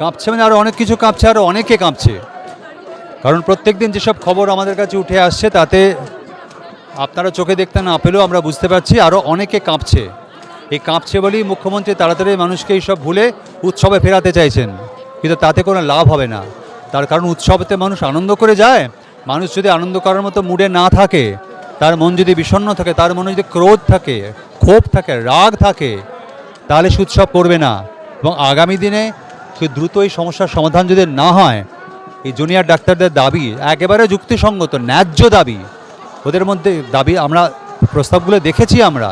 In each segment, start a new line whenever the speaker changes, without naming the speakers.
কাঁপছে মানে আরও অনেক কিছু কাঁপছে আরও অনেকে কাঁপছে। কারণ প্রত্যেক দিন যেসব খবর আমাদের কাছে উঠে আসছে, তাতে আপনারা চোখে দেখতে না পেলেও আমরা বুঝতে পারছি আরও অনেকে কাঁপছে। এই কাঁপছে বলেই মুখ্যমন্ত্রী তাড়াতাড়ি মানুষকে এইসব ভুলে উৎসবে ফেরাতে চাইছেন। কিন্তু তাতে কোনো লাভ হবে না। তার কারণ উৎসবেতে মানুষ আনন্দ করে যায়, মানুষ যদি আনন্দ করার মতো মুডে না থাকে, তার মন যদি বিষণ্ণ থাকে, তার মনে যদি ক্রোধ থাকে, ক্ষোভ থাকে, রাগ থাকে, তাহলে সে উৎসব করবে না। এবং আগামী দিনে খুব দ্রুত এই সমস্যার সমাধান যদি না হয়, এই জুনিয়র ডাক্তারদের দাবি একেবারে যুক্তিসঙ্গত, ন্যায্য দাবি। ওদের মধ্যে দাবি আমরা, প্রস্তাবগুলো দেখেছি আমরা।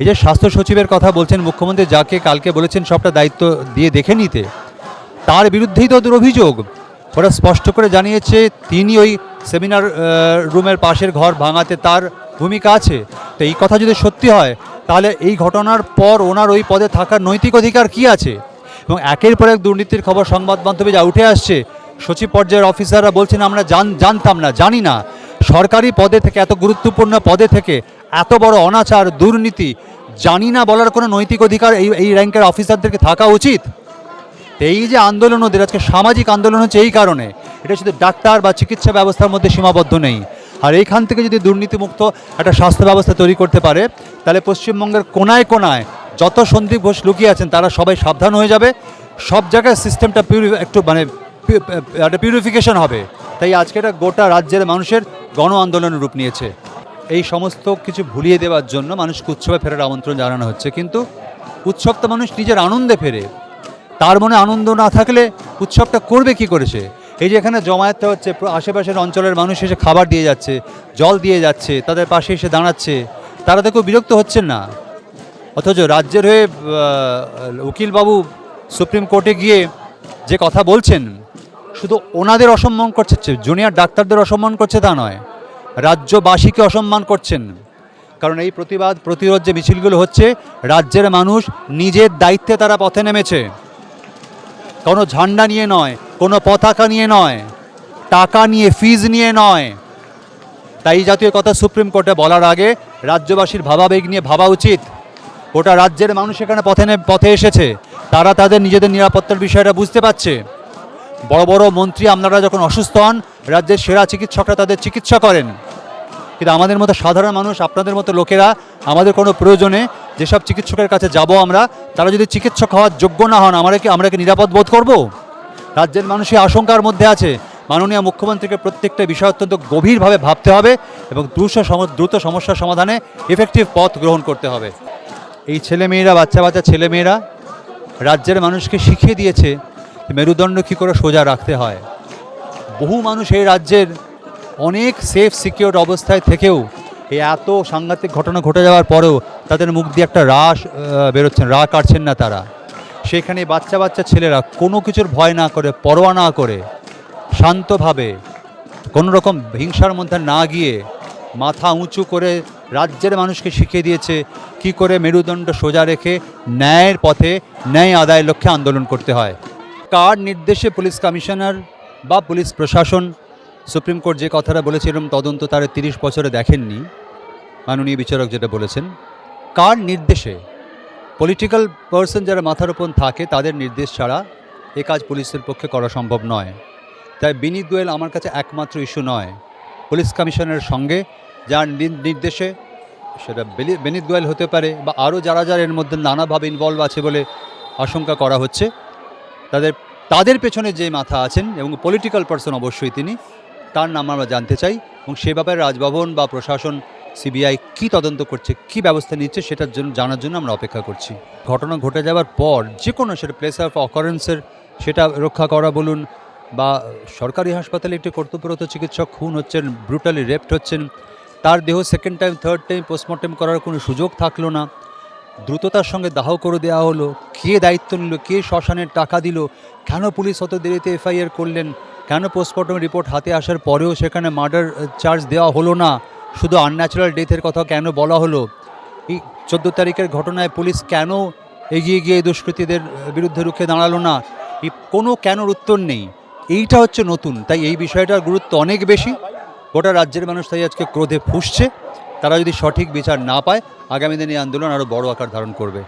এই যে স্বাস্থ্য সচিবের কথা বলছেন মুখ্যমন্ত্রী, যাকে কালকে বলেছেন সবটা দায়িত্ব দিয়ে দেখে নিতে, তার বিরুদ্ধেই তো ওদের অভিযোগ। ওরা স্পষ্ট করে জানিয়েছে, তিনি ওই সেমিনার রুমের পাশের ঘর ভাঙাতে তার ভূমিকা আছে। তো এই কথা যদি সত্যি হয়, তাহলে এই ঘটনার পর ওনার ওই পদে থাকার নৈতিক অধিকার কি আছে? এবং একের পর এক দুর্নীতির খবর সংবাদ মাধ্যমে যা উঠে আসছে, সচিব পর্যায়ের অফিসাররা বলছেন, আমরা জান জানতাম না, জানি না। সরকারি পদে থেকে, এত গুরুত্বপূর্ণ পদে থেকে এত বড় অনাচার, দুর্নীতি, জানি না বলার কোনো নৈতিক অধিকার এই এই র্যাঙ্কের অফিসারদেরকে থাকা উচিত? এই যে আন্দোলন ওদের, আজকে সামাজিক আন্দোলন হচ্ছে এই কারণে। এটা শুধু ডাক্তার বা চিকিৎসা ব্যবস্থার মধ্যে সীমাবদ্ধ নেই। আর এইখান থেকে যদি দুর্নীতিমুক্ত একটা স্বাস্থ্য ব্যবস্থা তৈরি করতে পারে, তাহলে পশ্চিমবঙ্গের কোনায় কোনায় যত সন্দীপ ঘোষ লুকিয়ে আছেন, তারা সবাই সাবধান হয়ে যাবে। সব জায়গায় সিস্টেমটা পিউরি একটু মানে একটা পিউরিফিকেশন হবে। তাই আজকে এটা গোটা রাজ্যের মানুষের গণ আন্দোলনের রূপ নিয়েছে। এই সমস্ত কিছু ভুলিয়ে দেওয়ার জন্য মানুষকে উৎসবে ফেরার আমন্ত্রণ জানানো হচ্ছে। কিন্তু উৎসব তো মানুষ নিজের আনন্দে ফেরে। তার মনে আনন্দ না থাকলে উৎসবটা করবে কি করেছে এই যে এখানে জমায়েত হচ্ছে, আশেপাশের অঞ্চলের মানুষ এসে খাবার দিয়ে যাচ্ছে, জল দিয়ে যাচ্ছে, তাদের পাশে এসে দাঁড়াচ্ছে, তারা তো কেউ বিরক্ত হচ্ছেন না। অথচ রাজ্যের হয়ে উকিলবাবু সুপ্রিম কোর্টে গিয়ে যে কথা বলছেন, শুধু ওনাদের অসম্মান করছে, জুনিয়র ডাক্তারদের অসম্মান করছে তা নয়, রাজ্যবাসীকে অসম্মান করছেন। কারণ এই প্রতিবাদ, প্রতিরোধ যে মিছিলগুলো হচ্ছে, রাজ্যের মানুষ নিজের দায়িত্বে তারা পথে নেমেছে। কোনো ঝান্ডা নিয়ে নয়, কোনো পতাকা নিয়ে নয়, টাকা নিয়ে ফিজ নিয়ে নয়। তাই জাতীয় কথা সুপ্রিম কোর্টে বলার আগে রাজ্যবাসীর ভাবাবেগ নিয়ে ভাবা উচিত। গোটা রাজ্যের মানুষ এখানে পথে পথে এসেছে। তারা তাদের নিজেদের নিরাপত্তার বিষয়টা বুঝতে পারছে। বড় বড় মন্ত্রী আপনারা যখন অসুস্থ হন, রাজ্যের সেরা চিকিৎসকরা তাদের চিকিৎসা করেন। কিন্তু আমাদের মতো সাধারণ মানুষ, আপনাদের মতো লোকেরা আমাদের কোনো প্রয়োজনে যেসব চিকিৎসকের কাছে যাব আমরা, তারা যদি চিকিৎসক হওয়ার যোগ্য না হন, আমরা কি আমরা কি নিরাপদ বোধ করব? রাজ্যের মানুষই আশঙ্কার মধ্যে আছে। মাননীয় মুখ্যমন্ত্রীকে প্রত্যেকটা বিষয় অত্যন্ত গভীরভাবে ভাবতে হবে এবং দ্রুত দ্রুত সমস্যার সমাধানে এফেক্টিভ পথ গ্রহণ করতে হবে। এই ছেলেমেয়েরা, বাচ্চা বাচ্চা ছেলেমেয়েরা রাজ্যের মানুষকে শিখিয়ে দিয়েছে মেরুদণ্ড কী করে সোজা রাখতে হয়। বহু মানুষ এই রাজ্যের অনেক সেফ সিকিউর অবস্থায় থেকেও এই এত সাংঘাতিক ঘটনা ঘটে যাওয়ার পরেও তাদের মুখ দিয়ে একটা রাস বেরোচ্ছেন রা কাটছেন না তারা। সেখানে বাচ্চা বাচ্চা ছেলেরা কোনো কিছুর ভয় না করে, পরোয়া না করে, শান্তভাবে কোনো রকম হিংসার মধ্যে না গিয়ে মাথা উঁচু করে রাজ্যের মানুষকে শিখিয়ে দিয়েছে কি করে মেরুদণ্ড সোজা রেখে ন্যায়ের পথে ন্যায় আদায়ের লক্ষ্যে আন্দোলন করতে হয়। কার নির্দেশে পুলিশ কমিশনার বা পুলিশ প্রশাসন সুপ্রিম কোর্ট যে কথাটা বলেছে এরকম তদন্ত তারা তিরিশ বছরে দেখেননি, মাননীয় বিচারক যেটা বলেছেন, কার নির্দেশে পলিটিক্যাল পার্সন যারা মাথার ওপর থাকে তাদের নির্দেশ ছাড়া এ কাজ পুলিশের পক্ষে করা সম্ভব নয়। তাই বিনীত গোয়েল আমার কাছে একমাত্র ইস্যু নয়। পুলিশ কমিশনের সঙ্গে যার নির্দেশে সেটা বেনিত গোয়েল হতে পারে বা আরও যারা যারা এর মধ্যে নানাভাবে ইনভলভ আছে বলে আশঙ্কা করা হচ্ছে, তাদের তাদের পেছনে যে মাথা আছেন এবং পলিটিক্যাল পার্সন অবশ্যই তিনি, তার নাম আমরা জানতে চাই এবং সে ব্যাপারে রাজভবন বা প্রশাসন সিবিআই কি তদন্ত করছে, কি ব্যবস্থা নিচ্ছে সেটার জন্য জানার জন্য আমরা অপেক্ষা করছি। ঘটনা ঘটে যাওয়ার পর যে কোনো সেটা প্লেস অফ অকারেন্সের সেটা রক্ষা করা বলুন বা সরকারি হাসপাতালে একটি কর্তব্যরত চিকিৎসক খুন হচ্ছেন ব্রুটালি রেপ্ট হচ্ছেন তার দেহ second time third time postmortem করার কোনো সুযোগ থাকল না। দ্রুততার সঙ্গে দাহ করে দেওয়া হলো। কে দায়িত্ব নিল? কে শ্মশানের টাকা দিল? কেন পুলিশ অত দেরিতে এফআইআর করলেন? কেন পোস্টমর্টম রিপোর্ট হাতে আসার পরেও সেখানে মার্ডার চার্জ দেওয়া হলো না? শুধু আনন্যাচারাল ডেথের কথা কেন বলা হলো? এই চোদ্দ তারিখের ঘটনায় পুলিশ কেন এগিয়ে গিয়ে দুষ্কৃতীদের বিরুদ্ধে রুখে দাঁড়াল না? কোনো কেনর উত্তর নেই। এইটা হচ্ছে নতুন। তাই এই বিষয়টার গুরুত্ব অনেক বেশি। গোটা রাজ্যের মানুষ তাই আজকে ক্রোধে ফুসছে। তারা যদি সঠিক বিচার না পায়, আগামী দিনে আন্দোলন আরও বড় আকার ধারণ করবে।